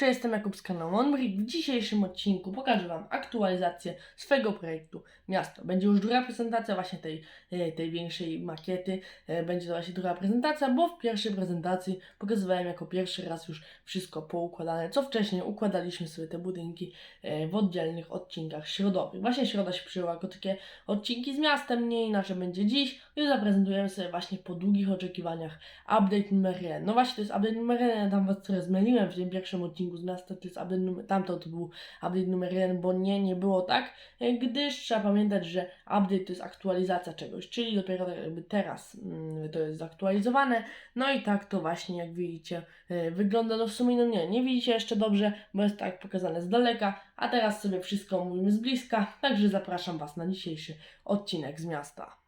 Cześć, jestem Jakub z kanału Monbrick. W dzisiejszym odcinku pokażę Wam aktualizację swojego projektu Miasto. Będzie już druga prezentacja właśnie tej, e, tej większej makiety. E, Będzie to właśnie druga prezentacja, bo w pierwszej prezentacji pokazywałem jako pierwszy raz już wszystko poukładane, co wcześniej układaliśmy sobie te budynki e, w oddzielnych odcinkach środowych. Właśnie środa się przyjęła jako takie odcinki z miastem, nie inaczej będzie dziś. I zaprezentujemy sobie właśnie po długich oczekiwaniach update numer 1. No właśnie, to jest update numer 1, tam was trochę zmyliłem w tym pierwszym odcinku z miasta, to jest numer, tamto to był update numer 1, bo nie, nie było tak, e, gdyż trzeba pamiętać, że update to jest aktualizacja czegoś, czyli dopiero tak jakby teraz mm, to jest zaktualizowane, no i tak to właśnie jak widzicie e, wygląda, no w sumie no nie, nie widzicie jeszcze dobrze, bo jest tak pokazane z daleka, a teraz sobie wszystko mówimy z bliska, także zapraszam Was na dzisiejszy odcinek z miasta.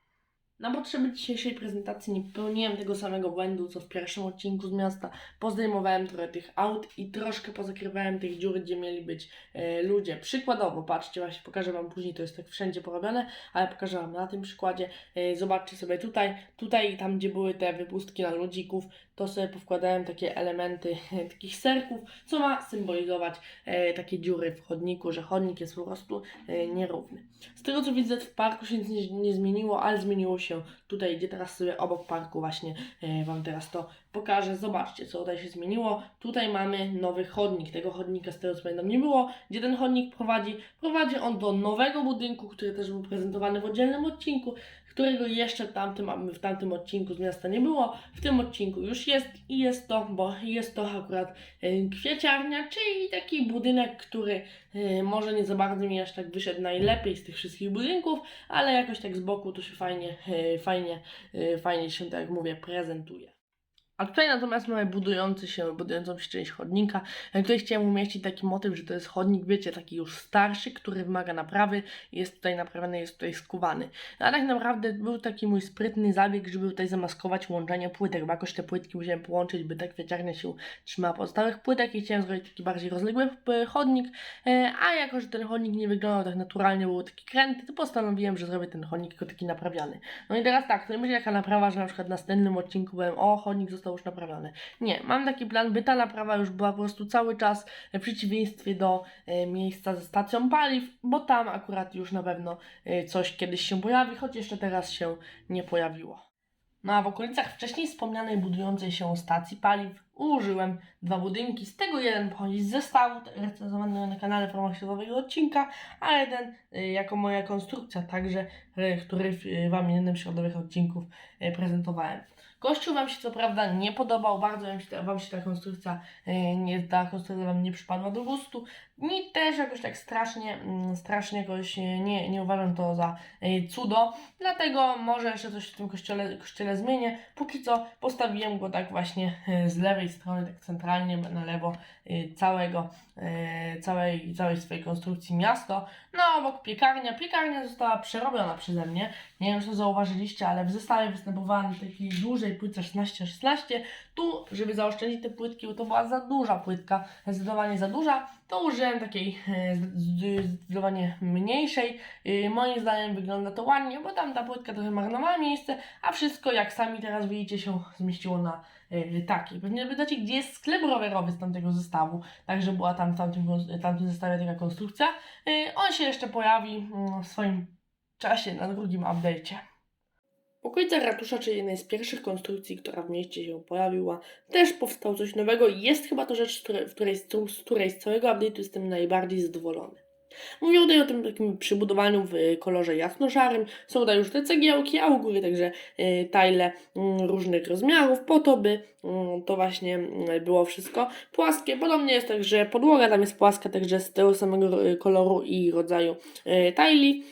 Na potrzeby dzisiejszej prezentacji nie popełniłem tego samego błędu, co w pierwszym odcinku z miasta. Pozdejmowałem trochę tych aut i troszkę pozakrywałem tych dziur, gdzie mieli być e, ludzie. Przykładowo, patrzcie, właśnie pokażę Wam później, to jest tak wszędzie porobione, ale pokażę Wam na tym przykładzie. E, zobaczcie sobie tutaj, tutaj tam gdzie były te wypustki na ludzików, to sobie powkładałem takie elementy takich serków, co ma symbolizować e, takie dziury w chodniku, że chodnik jest po prostu e, nierówny. Z tego co widzę w parku się nic nie, nie zmieniło, ale zmieniło się tutaj, gdzie teraz sobie obok parku właśnie e, Wam teraz to pokażę. Zobaczcie, co tutaj się zmieniło. Tutaj mamy nowy chodnik. Tego chodnika z tego co pamiętam nie było. Gdzie ten chodnik prowadzi? Prowadzi on do nowego budynku, który też był prezentowany w oddzielnym odcinku, którego jeszcze tamtym, w tamtym odcinku z miasta nie było. W tym odcinku już jest i jest to, bo jest to akurat e, kwieciarnia, czyli taki budynek, który e, może nie za bardzo mi aż tak wyszedł najlepiej z tych wszystkich budynków, ale jakoś tak z boku to się fajnie, e, fajnie, fajnie się, tak jak mówię, prezentuje. A tutaj natomiast mamy budujący się, budującą się część chodnika. Ja Tutaj chciałem umieścić taki motyw, że to jest chodnik, wiecie, taki już starszy, który wymaga naprawy, jest tutaj naprawiony, jest tutaj skuwany. No, a tak naprawdę był taki mój sprytny zabieg, żeby tutaj zamaskować łączenie płytek, bo jakoś te płytki musiałem połączyć, by ta kwieciarnia się trzymała pozostałych płytek i chciałem zrobić taki bardziej rozległy e, chodnik, e, a jako, że ten chodnik nie wyglądał tak naturalnie, był taki kręty, to postanowiłem, że zrobię ten chodnik jako taki naprawiany. No i teraz tak, to nie będzie taka naprawa, że na przykład w następnym odcinku powiem, o, chodnik został już naprawiony. Nie, mam taki plan, by ta naprawa już była po prostu cały czas w przeciwieństwie do e, miejsca ze stacją paliw, bo tam akurat już na pewno e, coś kiedyś się pojawi, choć jeszcze teraz się nie pojawiło. No a w okolicach wcześniej wspomnianej budującej się stacji paliw użyłem dwa budynki. Z tego jeden pochodzi z zestawu recenzowanego na kanale w odcinka, a jeden y, jako moja konstrukcja, także który Wam jednym z środowych odcinków prezentowałem. Gościu Wam się co prawda nie podobał, bardzo wam się, ta- wam się ta konstrukcja y, nie, ta konstrukcja Wam nie przypadła do gustu. Mi też jakoś tak strasznie, mm, strasznie jakoś y, nie, nie uważam to za y, cudo, dlatego może jeszcze coś w tym kościele, kościele zmienię. Póki co postawiłem go tak właśnie z lewej strony, tak centralnie na lewo całego, całej, całej swojej konstrukcji miasto. No obok piekarnia. Piekarnia została przerobiona przeze mnie. Nie wiem, czy to zauważyliście, ale w zestawie występowała na takiej dużej płytce 16-16. Tu, żeby zaoszczędzić te płytki, to była za duża płytka, zdecydowanie za duża, to użyłem takiej e, zd- zdecydowanie mniejszej. E, Moim zdaniem wygląda to ładnie, bo tam ta płytka trochę marnowała miejsce, a wszystko, jak sami teraz widzicie, się zmieściło na e, takiej. Pewnie pytacie, gdzie jest sklep rowerowy z tamtego zestawu, także była tam w tamtym, tamtym zestawie taka konstrukcja. On się jeszcze pojawi mm, w swoim czasie na drugim update'cie. W okolicach ratusza, czyli jednej z pierwszych konstrukcji, która w mieście się pojawiła, też powstało coś nowego i jest chyba to rzecz, z której, w której, z której z całego update'u jestem najbardziej zadowolony. Mówię tutaj o tym takim przybudowaniu w kolorze jasno-szarym. Są tutaj już te cegiełki, a u góry także e, tajle mm, różnych rozmiarów, po to by mm, to właśnie mm, było wszystko płaskie. Podobnie jest tak, że podłoga tam jest płaska, także z tego samego e, koloru i rodzaju e, tajli.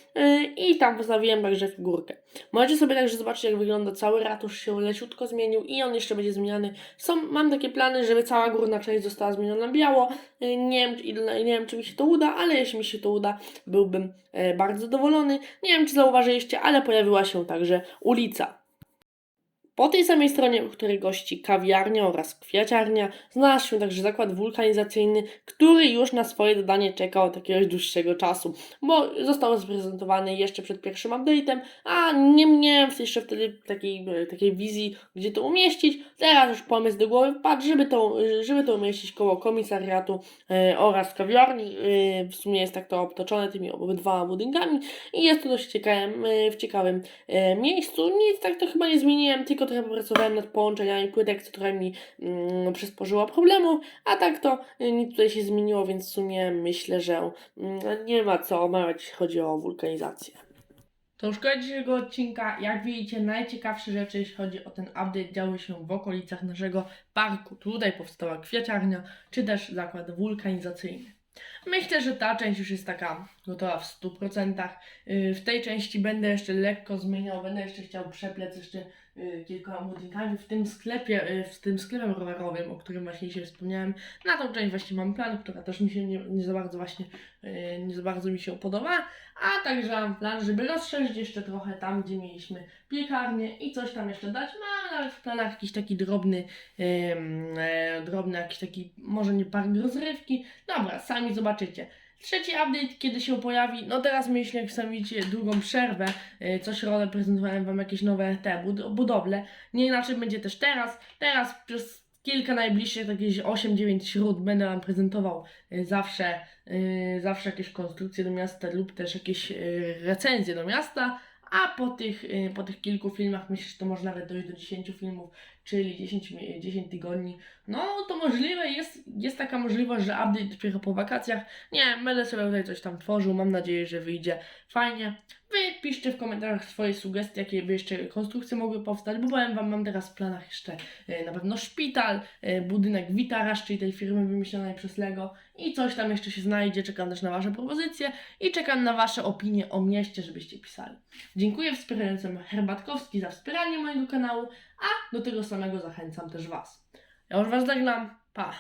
I tam postawiłem także figurkę. Możecie sobie także zobaczyć, jak wygląda cały ratusz się leciutko zmienił i on jeszcze będzie zmieniany. Są, mam takie plany, żeby cała górna część została zmieniona na biało. Nie wiem, nie wiem, czy mi się to uda, ale jeśli mi się to uda, byłbym e, bardzo zadowolony. Nie wiem, czy zauważyliście, ale pojawiła się także ulica. Po tej samej stronie, u której gości kawiarnia oraz kwiaciarnia, znalazł się także zakład wulkanizacyjny, który już na swoje dodanie czekał od jakiegoś dłuższego czasu, bo został zaprezentowany jeszcze przed pierwszym update'em, a nie miałem jeszcze wtedy takiej, takiej wizji, gdzie to umieścić. Teraz już pomysł do głowy wpadł, żeby to, żeby to umieścić koło komisariatu e, oraz kawiarni. E, w sumie jest tak to otoczone tymi obydwoma budynkami i jest to dość ciekawym, e, w ciekawym e, miejscu. Nic tak to chyba nie zmieniłem, tylko trochę popracowałem nad połączeniami płytek, co trochę mi mm, przysporzyło problemów, a tak to y, nic tutaj się zmieniło, więc w sumie myślę, że mm, nie ma co omawiać, jeśli chodzi o wulkanizację. To już koniec dzisiejszego odcinka. Jak widzicie, najciekawsze rzeczy, jeśli chodzi o ten update, działy się w okolicach naszego parku. Tutaj powstała kwiaciarnia, czy też zakład wulkanizacyjny. Myślę, że ta część już jest taka gotowa w 100%. Yy, W tej części będę jeszcze lekko zmieniał, będę jeszcze chciał przeplec jeszcze kilkoma budynkami w tym sklepie, yy, w tym sklepem rowerowym, o którym właśnie dzisiaj wspomniałem. Na tą część właśnie mam plan, która też mi się nie, nie za bardzo właśnie, yy, nie za bardzo mi się podoba, a także mam plan, żeby rozszerzyć jeszcze trochę tam, gdzie mieliśmy piekarnię i coś tam jeszcze dać. Mam nawet w planach jakiś taki drobny, ym, e, drobny jakiś taki, może nie park rozrywki. Dobra, sami zobaczycie. Trzeci update, kiedy się pojawi, no teraz mieliśmy, jak sami widzicie, długą przerwę. Yy, Co środę prezentowałem Wam jakieś nowe te bud- budowle. Nie inaczej będzie też teraz. Teraz przez kilka najbliższych, jakieś 8-9 śród będę Wam prezentował yy, zawsze, yy, zawsze jakieś konstrukcje do miasta lub też jakieś recenzje do miasta. A po tych, po tych kilku filmach myślę, że to może nawet dojść do 10 filmów, czyli 10, mi- 10 tygodni. No to możliwe, jest, jest taka możliwość, że update dopiero po wakacjach. Nie, będę sobie tutaj coś tam tworzył, mam nadzieję, że wyjdzie fajnie. Wy piszcie w komentarzach swoje sugestie, jakie by jeszcze konstrukcje mogły powstać, bo powiem Wam, mam teraz w planach jeszcze e, na pewno szpital, e, budynek Witaraż, czyli tej firmy wymyślonej przez Lego i coś tam jeszcze się znajdzie. Czekam też na Wasze propozycje i czekam na Wasze opinie o mieście, żebyście pisali. Dziękuję wspierającym Herbatkowski za wspieranie mojego kanału, a do tego samego zachęcam też Was. Ja już Was żegnam, pa!